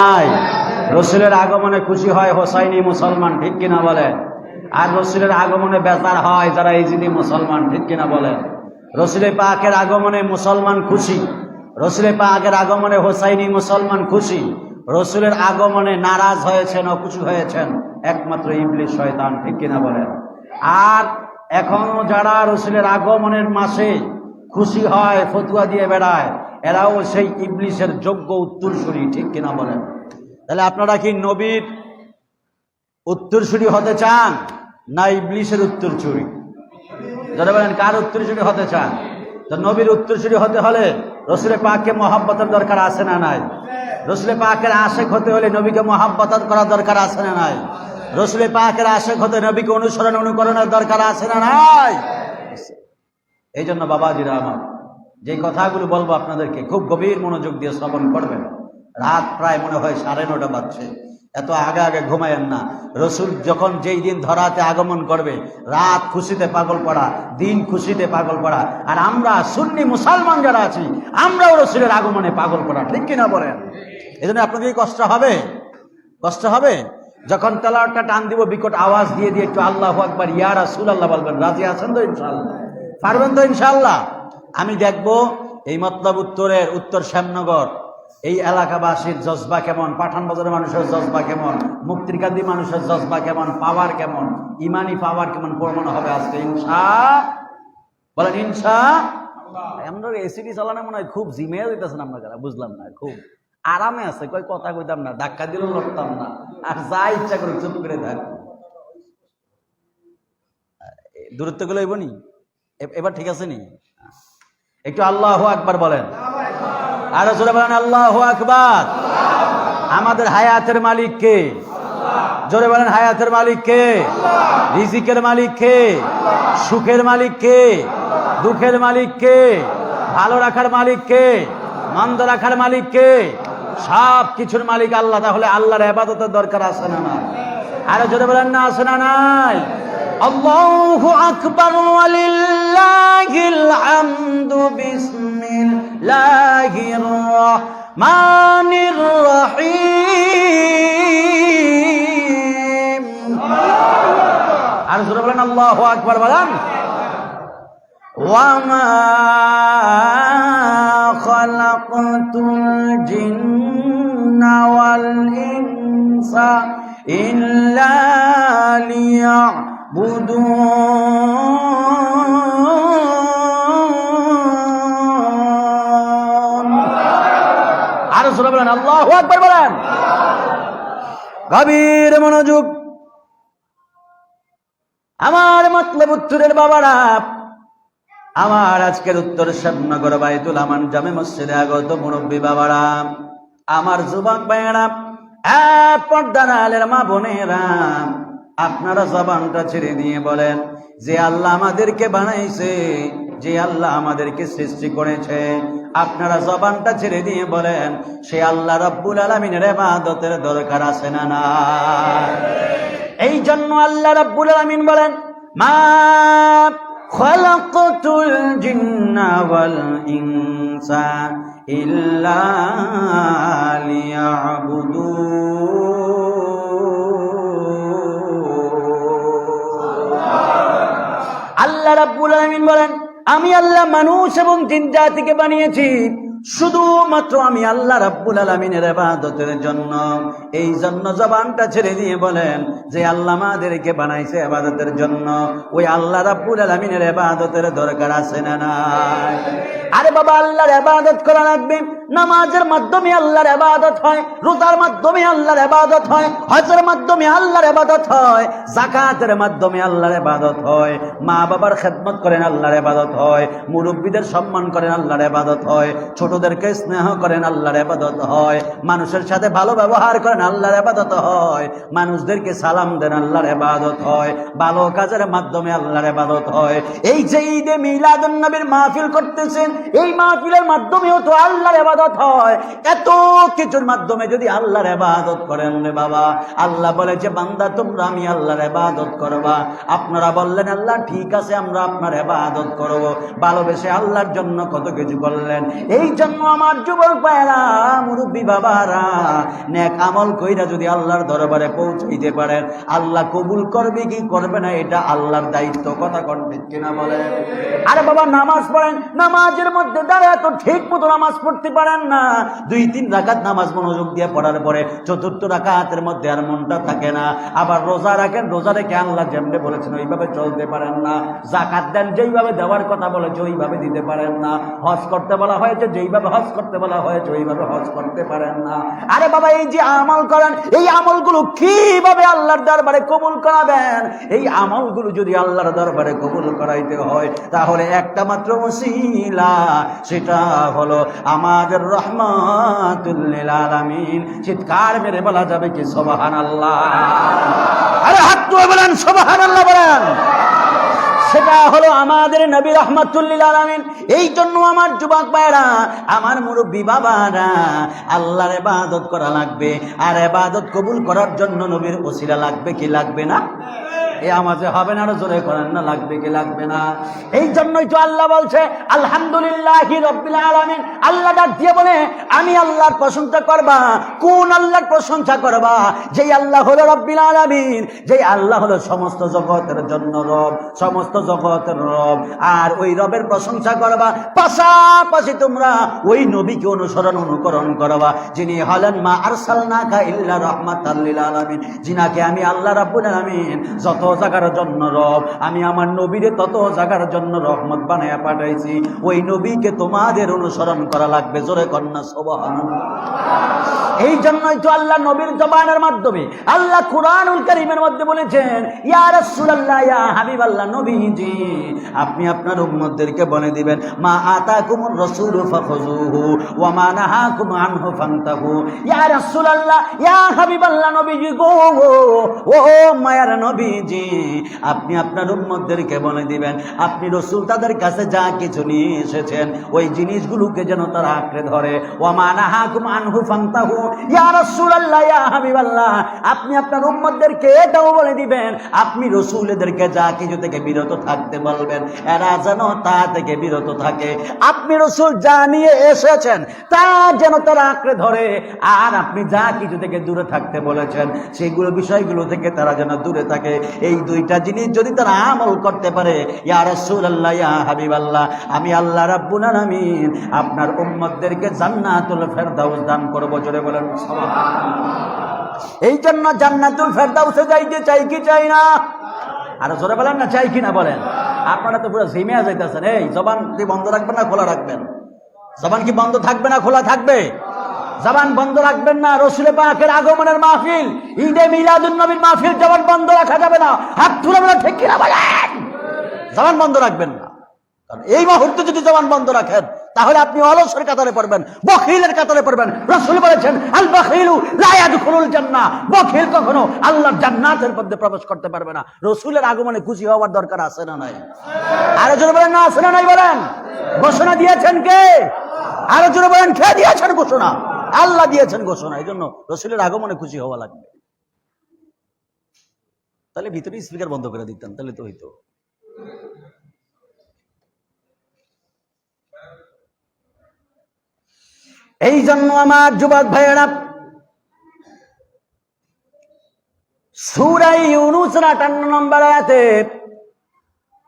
নাই। রসুলের আগমনে খুশি হয় হোসাইনি মুসলমান, ঠিক কিনা বলেন আর রসুলের আগমনে বেতার হয় যারা ইজিদি মুসলমান, ঠিক কিনা বলেন রসুলে পাকের আগমনে মুসলমান খুশি। রসুলে পাকের আগমনে হোসাইনি মুসলমান খুশি। রসুলের আগমনে নারাজ হয়েছেন অখুশি হয়েছেন, একমাত্র ইবলিশ শয়তান, ঠিক কিনা বলেন আর এখনও যারা রসুলের আগমনের মাসে খুশি হয়, ফতুয়া দিয়ে বেড়ায় এরাও সেই ইবলিশের যোগ্য উত্তরসূরি, ঠিক কিনা বলেন? তাহলে আপনারা কি নবীর উত্তরসূরি হতে চান না ইবলিশের উত্তরসূরি? যারা বলেন, কার উত্তরসূরি হতে চান? তো নবীর উত্তরসূরি হতে হলে রসুলে পাককে মহাব্বতের দরকার আছে না নাই? রসুলে পাকের আশেক হতে হলে নবীকে মহাব্বত করার দরকার আছে না নাই? রসুলে পাকের আশেক হতে নবীকে অনুসরণ, অনুকরণের দরকার আছে না নাই? এই জন্য বাবাজিরা আমার যে কথাগুলো বলব আপনাদেরকে, খুব গভীর মনোযোগ দিয়ে শ্রবণ করবেন। রাত প্রায় মনে হয় সাড়ে নটা বাজছে। এত আগে আগে ঘুমায়েন না। রসুল যখন যেই দিন ধরাতে আগমন করবে, রাত খুশিতে পাগল পড়া, দিন খুশিতে পাগল পড়া, আর আমরা সুন্নি মুসলমান যারা আছি, আমরাও রসুলের আগমনে পাগল পড়া, ঠিক কিনা বলেন? এই জন্য আপনাদের কষ্ট হবে? কষ্ট হবে? যখন তেলাওয়াতটা টান দিব, বিকট আওয়াজ দিয়ে দিয়ে একটু আল্লাহ আকবার, ইয়া রাসূল আল্লাহ বলবেন, রাজি আছেন তো ইনশাল্লাহ পারবেন তো ইনশাআল্লাহ? আমি দেখব এই মতলব উত্তরের উত্তর শ্যামনগর। এই এলাকাবাসীর জজবা কেমন? পাঠান বাজারের মানুষের জজবা কেমন? মুক্তিরকান্দি মানুষের জজবা কেমন? পাওয়ার কেমন? ইমানি পাওয়ার কেমন প্রমাণ হবে আজকে, ইনশা? বলেন, ইনশা? আমরা এসিডি চালানো মনে হয় খুব জিমে দিতেছেন আমরা যারা, বুঝলাম না, খুব। আরামে আছে কই কথা কইতাম না, ধাক্কা দিলেও লড়তাম না, আর যা ইচ্ছা করে চুপ করে থাক। দূরত্বগুলো এবার ঠিক আছে নি? একটু আল্লাহ আকবার বলেন। আরও জোরে বলেন, আল্লাহ আকবার। আমাদের হায়াতের মালিক কে? জোরে বলেন, হায়াতের মালিক কে? রিজিকের মালিক কে? সুখের মালিক কে? দুঃখের মালিক কে? ভালো রাখার মালিক কে? মন্দ রাখার মালিক কে? সব কিছুর মালিক আল্লাহ, তাহলে আল্লাহর আবাদতের দরকার আছে না না আরও জোরে বলেন, না আছে না নাই? আল্লাহু আকবার ওয়ালিল্লাহিল হামদু বিসমিল্লাহির রহমানির রহিম আর জোরে বলেন আল্লাহু আকবার বলেন وما خلقت الجن والإنس إلا ليعبدون আল্লাহু আকবার বলেন। গভীর মনোযোগ। আমার মতলব উত্তরের বাবারা, আমার আজকের উত্তর শ্যামনগর বাইতুল আমান জামে মসজিদে আগত মুরব্বী বাবারা, আমার যুবক ভাইয়েরা পর্দার আলের মা বোনেরা, আপনারা জবানটা ছেড়ে দিয়ে বলেন, যে আল্লাহ আমাদেরকে বানাইছে, যে আল্লাহ আমাদেরকে সৃষ্টি করেছে আপনারা জবানটা ছেড়ে দিয়ে বলেন, সে আল্লাহ রব্বুল আলমিনের এমাদতের দরকার আছে না না? এই জন্য আল্লাহ রব্বুল আলমিন বলেন, মা আল্লাহ রাবুল আলমিন বলেন আমি আল্লাহ মানুষ এবং জিন জাতিকে বানিয়েছি। শুধুমাত্র আমি আল্লাহ রাব্বুল আলমিনের আবাদতের জন্য। এই জন্য জবানটা ছেড়ে দিয়ে বলেন যে আল্লাহ আমাদেরকে বানাইছে আবাদতের জন্য। ওই আল্লাহ রাব্বুল আলমিনের আবাদতের দরকার আছে না নাই? আরে বাবা, আল্লাহর আবাদত করা লাগবে। নামাজের মাধ্যমে আল্লাহর আবাদত হয়, রোজার মাধ্যমে আল্লাহর আবাদত হয়, হজের মাধ্যমে আল্লাহর আবাদত হয় জাকাতের মাধ্যমে আল্লাহর আবাদত হয় মা বাবার খেদমত করেন আল্লাহর আবাদত হয়, মুরব্বীদের সম্মান করেন আল্লাহর আবাদত হয় ছোটদেরকে স্নেহ করেন, আল্লাহর আবাদত হয়। মানুষের সাথে ভালো ব্যবহার করেন, আল্লাহর আবাদত হয়। মানুষদেরকে সালাম দেন, আল্লাহর আবাদত হয়। ভালো কাজের মাধ্যমে আল্লাহর আবাদত হয়। এই যে ঈদে মিলাদুন নবীর মাহফিল করতেছেন, এই মাহফিলের মাধ্যমেও তো আল্লাহর আবাদত হয়। এত কিছুর মাধ্যমে যদি আল্লাহর আবাদত করেন রে বাবা। আল্লাহ বলে যে বান্দা, তোমরা আমি আল্লাহর আবাদত করবা। আপনারা বললেন, আল্লাহ, ঠিক আছে, আমরা আপনার আবাদত করব। ভালোবেসে আল্লাহর জন্য কত কিছু বললেন এই জন্য আমার যুবক ভাইয়েরা, মুরব্বী বাবারা, নেক আমল কইরা যদি আল্লাহর দরবারে পৌঁছাইতে পারেন, আল্লাহ কবুল করবে কি করবে না, এটা আল্লাহর দায়িত্ব। কথা কোন ঠিক কিনা বলেন আরে বাবা, নামাজ পড়েন, নামাজের মধ্যে দাঁড়ায় তো ঠিক মতো নামাজ পড়তে পারেন না। দুই তিন রাকাত নামাজ মনোযোগ দিয়ে পড়ার পরে চতুর্থ রাকাতের মধ্যে আর মনটা থাকে না। আবার রোজা রাখেন, রোজা রেখে আল্লাহ যেমনি বলেছেন, ওইভাবে চলতে পারেন না। জাকাত দেন, যেইভাবে দেওয়ার কথা বলেছে, ওইভাবে দিতে পারেন না। হজ করতে বলা হয়েছে, যেইভাবে হজ করতে বলা হয়েছে, ওইভাবে হজ করতে পারেন না। আরে বাবা, এই যে আমল করেন, এই আমলগুলো কীভাবে আল্লাহর দরবারে কবুল করাবেন? এই আমলগুলো যদি আল্লাহর দরবারে কবুল করাইতে হয়, তাহলে একটা মাত্র ওসিলা, সেটা হলো আমাদের আলামিন চিৎকার মেরে বলা যাবে কি আল্লাহ আরে হাত তুলে বলেন আল্লাহ বলেন। সেটা হলো আমাদের নবী রহমতুল্লিল আলমিন এই জন্য আমার যুবক ভাইরা আমার মুরব্বী বাবারা, আল্লাহর এবাদত করা লাগবে। আর এবাদত কবুল করার জন্য নবীর ওসিলা লাগবে কি লাগবে না? এ আমাজে হবে না জোরে করেন না, লাগবে কি লাগবে না। এই জন্যই তো আল্লাহ বলছে, আলহামদুলিল্লাহ রব্বিল আলামিন। আল্লাহ ডাক দিয়ে বলে, আমি আল্লাহর প্রশংসা করবা, কোন আল্লাহর প্রশংসা করবা? যেই আল্লাহ হলো রব্বিল আলামিন, যেই আল্লাহ হলো সমস্ত জগতের জন্য রব, সমস্ত জগতের রব। আর ওই রবের প্রশংসা করবা, পাশাপাশি তোমরা ওই নবীকে অনুসরণ, অনুকরণ করবা, যিনি হলেন, মা আরসালনাকা ইল্লা রাহমাতাল লিল আলামিন। যিনাকে আমি আল্লাহ রাব্বুল আলামিন যত জায়গার জন্য রব। আমি আমার নবীরে তত জায়গার জন্য রহমত বানায়া পাঠাইছি। ওই নবীকে তোমাদের অনুসরণ করা লাগবে। জোরে কন্যা, সুবহানাল্লাহ। এই জন্যই তো আল্লাহ নবীর জবানের মাধ্যমে আল্লাহ কুরআনুল কারীমের মধ্যে বলেছেন, ইয়া রাসূলুল্লাহ, ইয়া হাবিবাল্লাহ, নবীজি, আপনি আপনার উম্মতদেরকে বলে দিবেন, মা আতাকুমুর রাসূল ফাখুযুহু, ওয়া মা নাহাকুম আনহু ফান্তাহু। ইয়া রাসূলুল্লাহ, ইয়া হাবিবাল্লাহ, নবীজি গো, ও মায়ার নবীজি আপনি আপনার উম্মতদেরকে বলে দিবেন, আপনি রসুল তাদের কাছে যা কিছু নিয়ে এসেছেন, ওই জিনিসগুলোকে যেন তারা আঁকড়ে ধরে। হাবিবাল্লাহ, আপনি আপনার উম্মতদেরকে এটাও বলে দিবেন, আপনি রসুলদেরকে যা কিছু থেকে বিরত থাকতে বলবেন, এরা যেন তা থেকে বিরত থাকে। আপনি রসুল যা নিয়ে এসেছেন, তা যেন তারা আঁকড়ে ধরে। আর আপনি যা কিছু থেকে দূরে থাকতে বলেছেন, সেগুলো বিষয়গুলো থেকে তারা যেন দূরে থাকে। এই দুইটা জিনিস যদি তারা আমল করতে পারে, ইয়া রাসূলুল্লাহ, ইয়া হাবিবাল্লাহ, আমি আল্লাহ রাব্বুল আলামিন আপনার উম্মতদেরকে জান্নাতুল ফেরদাউস দান করব, জোরে বলেন এই জন্য জান্নাতুল ফেরদাউসে যাইতে চাই কি চাই না? আর জোরে বলেন না, চাই কি না বলেন। আপনারা তো পুরো জিমিয়া যাইতেছেন, এই জবান বন্ধ রাখবেন না খোলা রাখবেন? জবান কি বন্ধ থাকবে না খোলা থাকবে? জবান বন্ধ রাখবেন না রসুলে পাকের আগমনের মাহফিল, ঈদে মিলাদুন নবীর মাহফিল জবান বন্ধ রাখা যাবে না, হাত তুলে বলে ঠিক কিনা বলেন? জবান বন্ধ রাখবেন না। এই মুহূর্তে যদি জবান বন্ধ রাখেন, তাহলে আপনি অলসের কাতারে পড়বেন, বখিলের কাতারে পড়বেন। রসুল বলেছেন, আল বখিলু লা ইয়াদখুলুল জান্নাহ। বখিল কখনো আল্লাহর জান্নাতের মধ্যে প্রবেশ করতে পারবে না। রসুলের আগমনে খুশি হওয়ার দরকার আছে না নাই? আরও জোরে বলেন, না আছে না নাই বলেন? ঘোষণা দিয়েছেন কে? আরও জোরে বলেন, কে দিয়েছেন ঘোষণা? আল্লাহ দিয়েছেন ঘোষণা এই জন্য রসুলের আগমনে খুশি হওয়া লাগবে। তাহলে ভিতরে স্পিকার বন্ধ করে দিতেন, তাহলে তো হইতো। এই জন্য আমার যুবক ভাইয়েরা সুরাই ইউনুসের আটান্ন নম্বর আয়াতে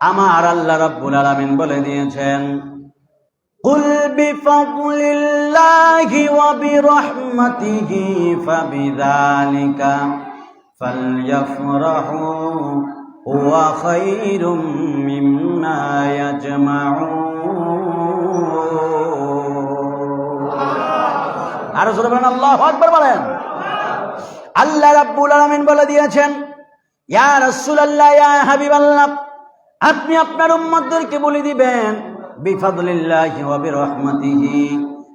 আমার আল্লাহ রাব্বুল আলামিন বলে দিয়েছেন قل بفضل الله وبرحمته فبذلك فليفرحوا هو خير مما يجمعون আরো জোরে বলেন আল্লাহ আকবার বলেন আল্লাহ রাব্বুল আলামিন বলে দিয়েছেন ইয়া রাসূলুল্লাহ ইয়া হাবিবাল্লাহ আপনি আপনার উম্মতদেরকে বলে দিবেন বিফাদলিল্লাহি ওয়া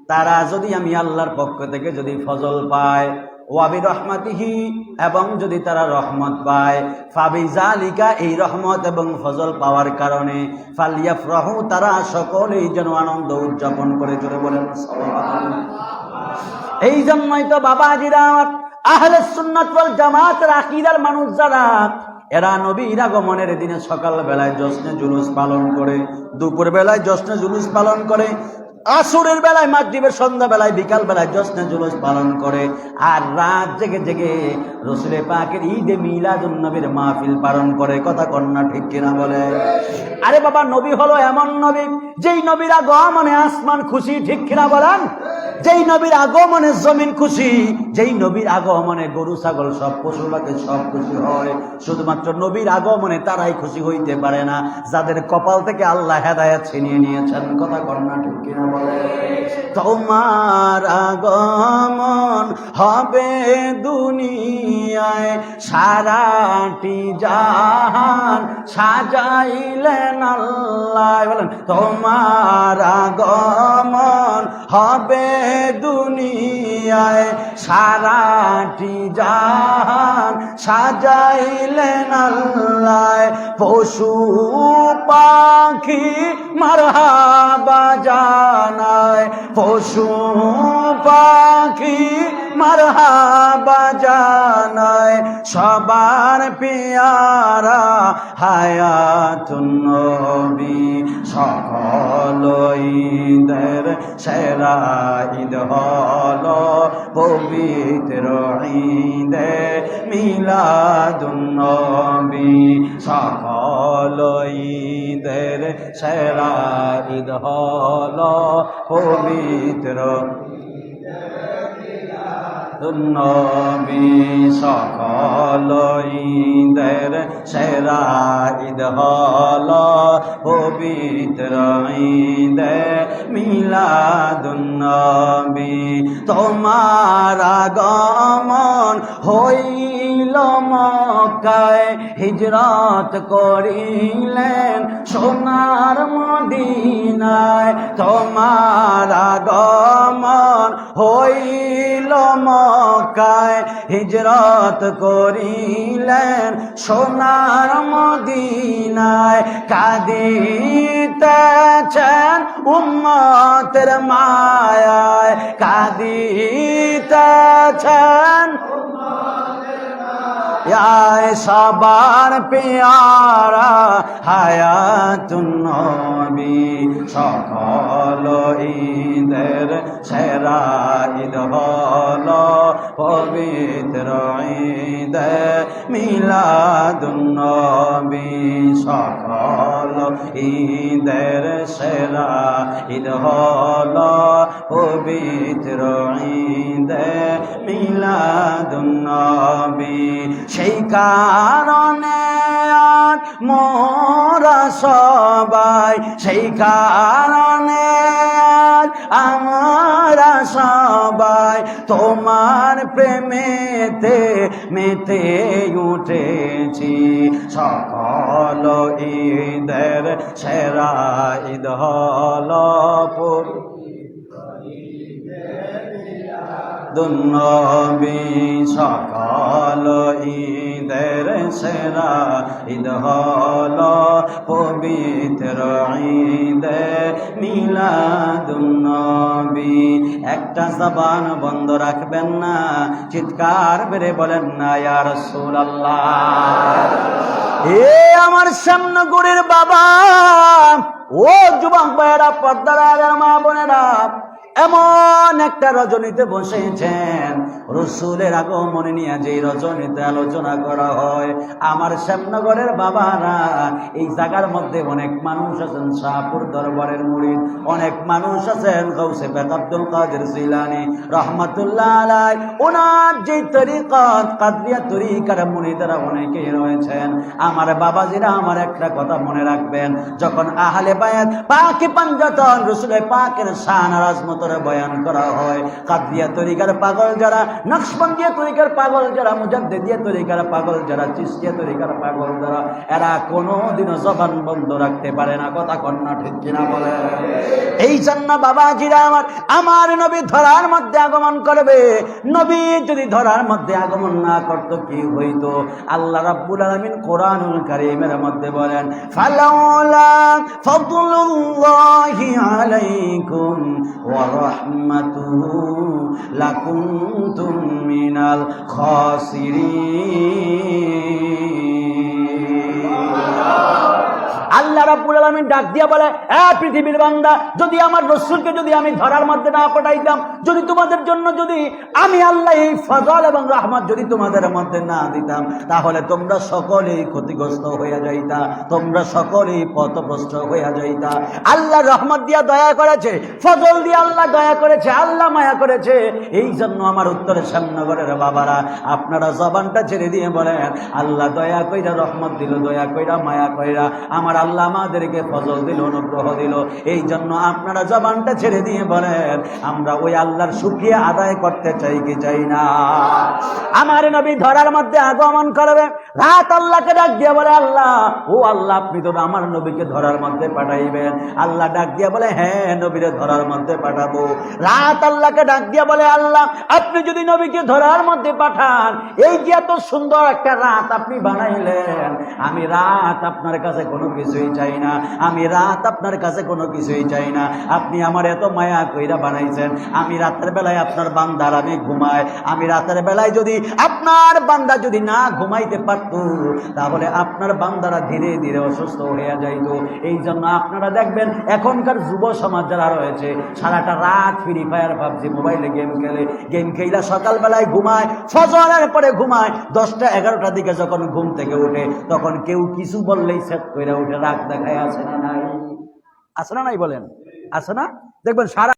তারা যদি আমি আল্লাহর পক্ষ থেকে যদি ফজল পায় ওয়াবি রহমাতিহি এবং যদি তারা রহমত পায় ফাবি জালিকা এই রহমত এবং ফজল পাওয়ার কারণে ফালিয়াফ রহু তারা সকলেই যেন আনন্দ উদযাপন করে চলে বলেন। এই জন্যই তো বাবাজিরা আমার আহলে সুন্নাত ওয়াল জামাতের আকীদার মানুষ যারা, এরা নবীর আগমনের দিনে সকাল বেলায় জশ্নে জুলুস পালন করে দুপুর বেলায় জশ্নে জুলুস পালন করে আসরের বেলায়, মাগরিবের সন্ধ্যা বেলায় বিকাল বেলায় জশ্নে জুলুস পালন করে। আর রাত জেগে জেগে রসুলের পাকের ঈদে মিলাদুন নবীর মাহফিল পালন করে। কথা কন্যা ঠিক কিনা বলে? আরে বাবা, নবী হলো এমন নবী, যেই নবীর আগমনে আসমান খুশি, ঠিক কিনা বলেন? যেই নবীর আগমনে জমিন খুশি, যেই নবীর আগমনে গরু, ছাগল, সব পশু পাখি, সব খুশি হয়। শুধুমাত্র নবীর আগমনে তারাই খুশি হইতে পারে না। যাদের কপাল থেকে আল্লাহ হেদায়াত ছিনিয়ে নিয়েছেন, কথা কন্যা ঠিক কিনা তোমার আগমন হবে দুনিয়ায়। সারাটি জাহান সাজাইলেন আল্লাহ। বলেন, তোমার আগমন হবে দুনিয়ায়। সারাটি জাহান সাজাইলেন আল্লাহ। পশু পাখি মারহাবা জানায় পশু পাখি মারহাবা জানায়। সবার পেয়ারা হায়াতুন নবী সকল ঈদের সেরা ঈদ হল পবিত্র ঈদে মিলাদুন সেরা ঈদ হল পবিত্র। নবী সকল ঈদের সেরা ঈদ হল পবিত্র ঈদে। মিলাদুন্নবী, তোমার আগমন হইল মক্কায়। হিজরত করিলেন সোনার মদিনায়। তোমার আগমন হইল মক্কায়। হিজরত করিলেন সোনার মদিনায়। কাঁদিতেছেন উম্মতের মায়ায় কাঁদিতেছেন আয় সবার পেয়ারা হায়াতুন নবী সকল ঈদের সেরা ঈদ হল পবিত্র ঈদ মিলাদুন নবী সকল ঈদের সেরা ঈদ হল পবিত্র ঈদ মিলাদুন নবী সেই কারণে আর মোরা সবাই, সেই কারণে আর আমরা সবাই তোমার প্রেমেতে মেতে উঠেছি। সকল ঈদের সেরা ঈদ হল দুনবী সকল ঈদের সেরা ঈদ হল পবিত্র ঈদে মিলাদুন্নবী একটা জবান বন্ধ রাখবেন না, চিৎকার বেড়ে বলেন না, ইয়া রাসূলুল্লাহ। এ আমার সামনে গুড়ির বাবা, ও যুবক ভাইয়েরা পর্দার মা বোনেরা এমন একটা রজনীতে বসেছেন। রসুলের আগমনে নিয়ে যে রজনীতে আলোচনা করা হয়, আমার শ্যামনগরের বাবারা এই জায়গার মধ্যে অনেক মানুষ আছেন, শাহপুর দরবারের মুরিদ, অনেক মানুষ আছেন, গৌসে বেদ আব্দুল কাদের জিলানি, রহমতুল্লাহ আলাই ওনার যে তরিকত, কাদরিয়া তরিকার মুরিদারা অনেকেই রয়েছেন। আমার বাবাজিরা আমার একটা কথা মনে রাখবেন, যখন আহলে বায়াত পাকে পাঞ্জাতন রসুলের পাকের শান রাজমতরে বয়ান করা হয় কাদিয়া তরিকার পাগল যারা নকশবন্দিয়া তরিকার পাগল যারা মুজাদ্দিদিয়া তরিকার পাগল যারা চিস্তিয়া তরিকার পাগল যারা, এরা কোনোদিনও জবান বন্ধ রাখতে পারে না, কথা কন্যা ঠিক কিনা বলে। এই জন্য বাবাজিরা আমার আমার নবী ধরার মধ্যে আগমন করবে। নবী যদি ধরার মধ্যে আগমন না করতো, কি হইতো? আল্লাহ রাব্বুল আলামিন কোরআনুল কারীমের মধ্যে বলেন, ফালাউলা ফাদলুল্লাহি আলাইকুম ওয়া রাহমাতুহু লাকুনতুম মিনাল খাসিরিন। আল্লাহ আল্লাহ রাব্বুল আলামিন ডাক দিয়া বলে, এ পৃথিবীর বান্দা, যদি আমার রসুলকে যদি আমি ধরার মধ্যে না পাঠাইতাম, যদি তোমাদের জন্য যদি আমি আল্লাহ এই ফজল এবং রহমত যদি তোমাদের মধ্যে না দিতাম, তাহলে তোমরা সকলেই ক্ষতিগ্রস্ত হইয়া যাইতা, তোমরা সকলেই পথভ্রষ্ট হইয়া যাইতা। আল্লাহ রহমত দিয়া দয়া করেছে, ফজল দিয়ে আল্লাহ দয়া করেছে, আল্লাহ মায়া করেছে। এই জন্য আমার উত্তরে শ্যামনগরের বাবারা, আপনারা জবানটা ছেড়ে দিয়ে বলেন, আল্লাহ দয়া কইরা রহমত দিল, দয়া কইরা মায়া কইরা, আমার আল্লাহ আমাদেরকে ফজল দিল, অনুগ্রহ দিল। এই জন্য আপনারা জবানটা ছেড়ে দিয়ে বলেন, আমরা ওই আল্লাহর সুখিয়ে আদায় করতে চাই কি চাই না? আমার নবী ধরার মধ্যে আগমন করবে। রাত আল্লাহকে ডাক দিয়ে বলে, আল্লাহ, ও আল্লাহ, আপনি তো আমার নবীকে ধরার মধ্যে পাঠাইবেন। আল্লাহ ডাক দিয়ে বলে হ্যাঁ নবীরে ধরার মধ্যে পাঠাবো। রাত আল্লাহকে ডাক দিয়ে বলে, আল্লাহ, আপনি যদি নবীকে ধরার মধ্যে পাঠান, এই যে এত সুন্দর একটা রাত আপনি বানাইলেন, আমি রাত আপনার কাছে কোনো কিছুই চাই না, আমি রাত আপনার কাছে কোনো কিছুই চাই না। আপনি আমার এত মায়া কইরা বানাইছেন, আমি রাতের বেলায় আপনার বান্দার আমি ঘুমাই, আমি রাতের বেলায় যদি আপনার বান্দা যদি না ঘুমাইতে পারত তাহলে আপনার বান্দারা ধীরে ধীরে অসুস্থ হয়ে যাইত। এই জন্য আপনারা দেখবেন, এখনকার যুব সমাজ যারা রয়েছে, সারাটা রাত ফ্রি ফায়ার ভাবছি মোবাইলে গেম খেলে। গেম খেলা সকালবেলায় ঘুমায়, ফজরের পরে ঘুমায়। দশটা, এগারোটার দিকে যখন ঘুম থেকে ওঠে, তখন কেউ কিছু বললেই সেট করে উঠে রাগ দেখায় আসে না নাই? আসে না নাই বলেন? আসে না? দেখবেন সারা